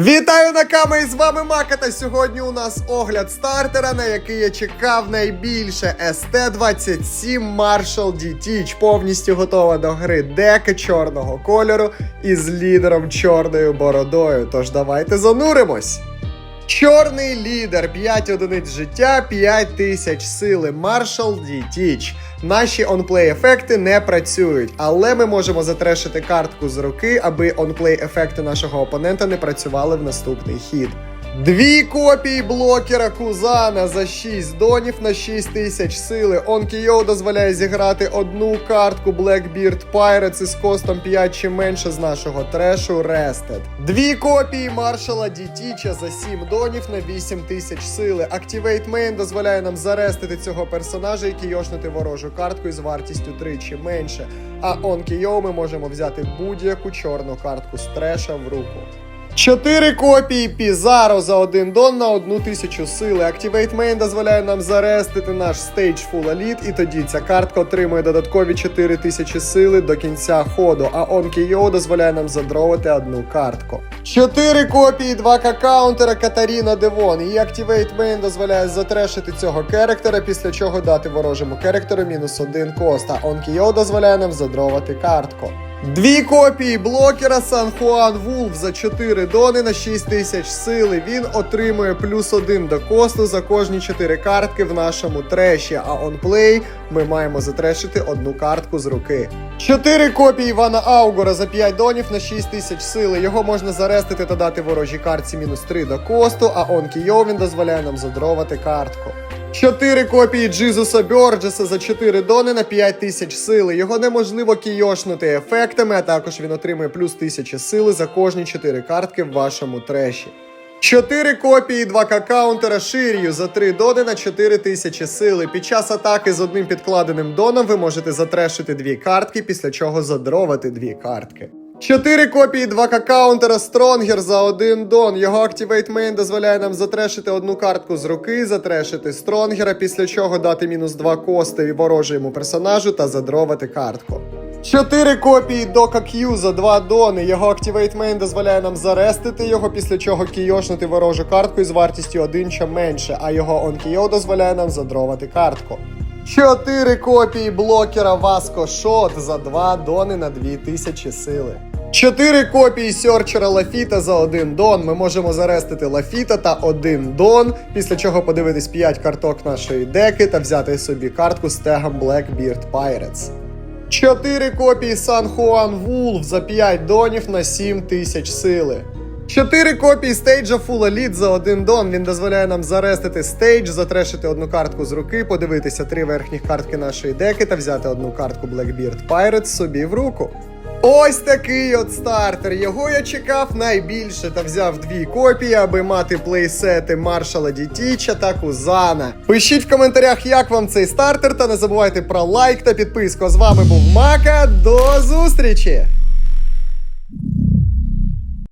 Вітаю Наками! І з вами Мака. Та сьогодні у нас огляд стартера, на який я чекав найбільше. ST27 Marshall DT. Повністю готова до гри дека чорного кольору із лідером чорною бородою. Тож давайте зануримось. Чорний лідер, 5 одиниць життя, 5 тисяч сили. Маршал Дітіч. Наші онплей ефекти не працюють, але ми можемо затрешити картку з руки, аби онплей ефекти нашого опонента не працювали в наступний хід. Дві копії блокера Кузана за 6 донів на 6 тисяч сили. Онкіо дозволяє зіграти одну картку Blackbeard Pirates із костом 5 чи менше з нашого трешу Rested. Дві копії маршала Дітіча за 7 донів на 8 тисяч сили. Activate Main дозволяє нам зарестити цього персонажа і кійошнути ворожу картку із вартістю 3 чи менше. А Онкіо ми можемо взяти будь-яку чорну картку з треша в руку. Чотири копії Пізаро за один дон на одну тисячу сили. Activate Main дозволяє нам зарестити наш Stage Full Elite, і тоді ця картка отримує додаткові 4 тисячі сили до кінця ходу, а Онкіо дозволяє нам задровити одну картку. Чотири копії 2К каунтера Катаріна Девон. Її Activate Main дозволяє затрешити цього керектора, після чого дати ворожому керектору мінус один кост, а Онкіо дозволяє нам задровати картку. Дві копії блокера Сан Хуан Вулф за 4 дони на 6 тисяч сили. Він отримує плюс 1 до косту за кожні 4 картки в нашому треші. А онплей ми маємо затрешити одну картку з руки. 4 копії Івана Аугора за 5 донів на 6 тисяч сили. Його можна зарестити та дати ворожій картці мінус 3 до косту, а Онкійо він дозволяє нам задровати картку. Чотири копії Джизуса Бьорджеса за 4 дони на 5 тисяч сили. Його неможливо кійошнути ефектами, а також він отримує плюс 1000 сили за кожні 4 картки в вашому треші. Чотири копії 2К каунтера Ширію за 3 дони на 4 тисячі сили. Під час атаки з одним підкладеним доном ви можете затрешити дві картки, після чого задровати дві картки. Чотири копії 2К каунтера Стронгер за один дон. Його Activate Main дозволяє нам затрешити одну картку з руки, затрешити Стронгера, після чого дати мінус 2 кости ворожому персонажу та задровати картку. Чотири копії Дока Q за 2 дони. Його Activate Main дозволяє нам зарестити його, після чого кійошнути ворожу картку із вартістю 1 чи менше, а його онкіо дозволяє нам задровати картку. Чотири копії блокера Васко Шот за 2 дони на 2000 сили. Чотири копії Сьорчера Лафіта за один дон. Ми можемо зарестити Лафіта та один дон, після чого подивитись 5 карток нашої деки та взяти собі картку з тегом Blackbeard Pirates. Чотири копії Сан Хуан Вулф за 5 донів на 7 тисяч сили. Чотири копії стейджа Full Elite за один дон. Він дозволяє нам зарестити стейдж, затрешити одну картку з руки, подивитися три верхніх картки нашої деки та взяти одну картку Blackbeard Pirates собі в руку. Ось такий от стартер. Його я чекав найбільше та взяв дві копії, аби мати плейсети Маршала Дітіча та Кузана. Пишіть в коментарях, як вам цей стартер, та не забувайте про лайк та підписку. З вами був Мака. До зустрічі!